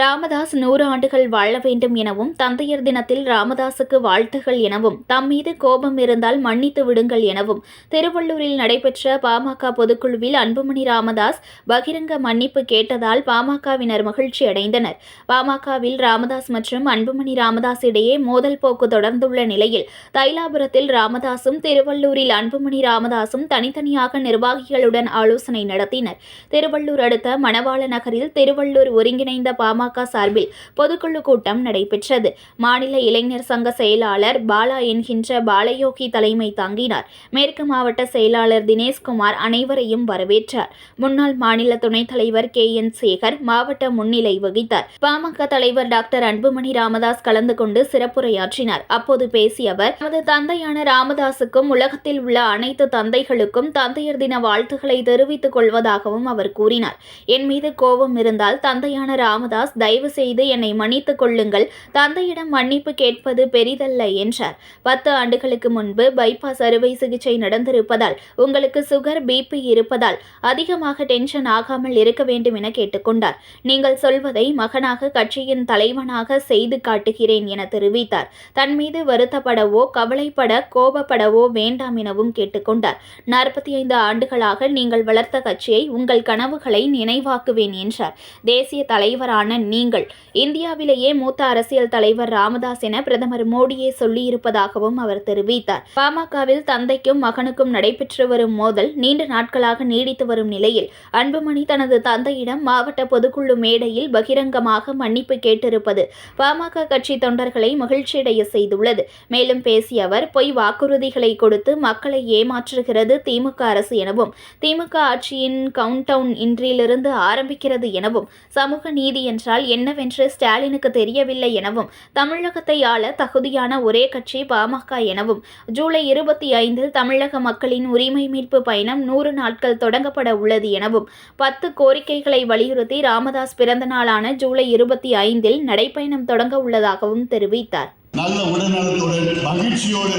ராமதாஸ் நூறு ஆண்டுகள் வாழ வேண்டும் எனவும் தந்தையர் தினத்தில் ராமதாஸுக்கு வாழ்த்துகள் எனவும் தம் மீது கோபம் இருந்தால் மன்னித்து விடுங்கள் எனவும் திருவள்ளூரில் நடைபெற்ற பாமக பொதுக்குழுவில் அன்புமணி ராமதாஸ் பகிரங்க மன்னிப்பு கேட்டதால் பாமகவினர் மகிழ்ச்சி அடைந்தனர். பாமகவில் ராமதாஸ் மற்றும் அன்புமணி ராமதாஸ் இடையே மோதல் போக்கு தொடர்ந்துள்ள நிலையில் தைலாபுரத்தில் ராமதாசும் திருவள்ளூரில் அன்புமணி ராமதாசும் தனித்தனியாக நிர்வாகிகளுடன் ஆலோசனை நடத்தினர். திருவள்ளூர் அடுத்த மணவாள நகரில் திருவள்ளூர் ஒருங்கிணைந்த பாமக சார்பில் பொதுக்குழு கூட்டம் நடைபெற்றது. மாநில இளைஞர் சங்க செயலாளர் பாலா என்கின்ற பாலயோகி தலைமை தாங்கினார். மேற்கு மாவட்ட செயலாளர் தினேஷ்குமார் அனைவரையும் வரவேற்றார். முன்னாள் மாநில துணைத் தலைவர் கே. என். சேகர் மாவட்ட முன்னிலை வகித்தார். பாமக தலைவர் டாக்டர் அன்புமணி ராமதாஸ் கலந்து கொண்டு சிறப்புரையாற்றினார். அப்போது பேசிய அவர் தமது தந்தையான ராமதாசுக்கும் உலகத்தில் உள்ள அனைத்து தந்தைகளுக்கும் தந்தையர் தின வாழ்த்துக்களை தெரிவித்துக் கொள்வதாகவும் அவர் கூறினார். என் மீது கோபம் இருந்தால் தந்தையான ராமதாஸ் தயவு செய்து என்னை மன்னித்துக் கொள்ளுங்கள். தந்தையிடம் மன்னிப்பு கேட்பது பெரிதல்ல என்றார். பத்து ஆண்டுகளுக்கு முன்பு பைபாஸ் அறுவை சிகிச்சை நடந்திருப்பதால் உங்களுக்கு சுகர் பிபி இருப்பதால் அதிகமாக டென்ஷன் ஆகாமல் இருக்க வேண்டும் என கேட்டுக்கொண்டார். நீங்கள் சொல்வதை மகனாக கட்சியின் தலைவனாக செய்து காட்டுகிறேன் என தெரிவித்தார். தன் மீது வருத்தப்படவோ கவலைப்பட கோபப்படவோ வேண்டாம் எனவும் கேட்டுக்கொண்டார். நாற்பத்தி ஐந்து ஆண்டுகளாக நீங்கள் வளர்த்த கட்சியை உங்கள் கனவுகளை நினைவாக்குவேன் என்றார். தேசிய தலைவரான நீங்கள். இந்தியாவிலேயே மூத்த அரசியல் தலைவர் ராமதாஸ் என பிரதமர் மோடியே சொல்லியிருப்பதாகவும் அவர் தெரிவித்தார். பாமகவில் தந்தைக்கும் மகனுக்கும் நடைபெற்று வரும் மோதல் நீண்ட நாட்களாக நீடித்து வரும் நிலையில் அன்புமணி தனது தந்தையிடம் மாவட்ட பொதுக்குழு மேடையில் பகிரங்கமாக மன்னிப்பு கேட்டிருப்பது பாமக கட்சி தொண்டர்களை மகிழ்ச்சியடைய செய்துள்ளது. மேலும் பேசிய அவர் பொய் வாக்குறுதிகளை கொடுத்து மக்களை ஏமாற்றுகிறது திமுக அரசு எனவும் திமுக ஆட்சியின் கவுண்டவுன் இன்றிலிருந்து ஆரம்பிக்கிறது எனவும் சமூக நீதி என்றால் என்னவென்று ஸ்டாலினுக்கு தெரியவில்லை எனவும் தமிழகத்தை ஆள தகுதியான ஒரே கட்சி பாமக எனவும் ஜூலை இருபத்தி ஐந்தில் தமிழக மக்களின் உரிமை மீட்பு பயணம் நூறு நாட்கள் தொடங்கப்பட உள்ளது எனவும் பத்து கோரிக்கைகளை வலியுறுத்தி ராமதாஸ் பிறந்த நாளான ஜூலை இருபத்தி ஐந்தில் நடைப்பயணம் தொடங்க உள்ளதாகவும் தெரிவித்தார். நல்ல உடல்நலத்துடன் மகிழ்ச்சியோடு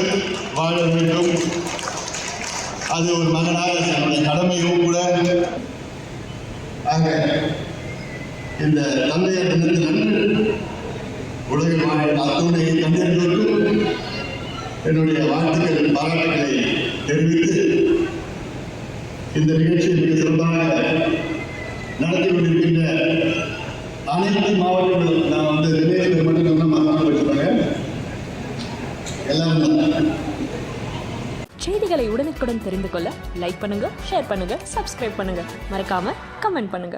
வாழ வேண்டும். அது ஒரு மகனாக என்னுடைய கடமையும் கூட ஆக இந்த தந்தையர் தினத்தில் அன்று உலகில் வாழ்ந்த அத்துணை தந்தையர்களுக்கும் என்னுடைய வாழ்த்துக்கள் பாராட்டுகளை தெரிவித்து இந்த நிகழ்ச்சியை மிக சிறப்பாக நடத்தி கொண்டிருக்கின்ற அனைத்து மாவட்டங்களும் நான் வந்து நிலையத்தில் மட்டும் சொன்ன மாவட்டம் வச்சுருக்காங்க எல்லாம் செய்திகளை உடனுக்குடன் தெரிந்து கொள்ள லைக் பண்ணுங்க ஷேர் பண்ணுங்க சப்ஸ்கிரைப் பண்ணுங்க. மறக்காம கமெண்ட் பண்ணுங்க.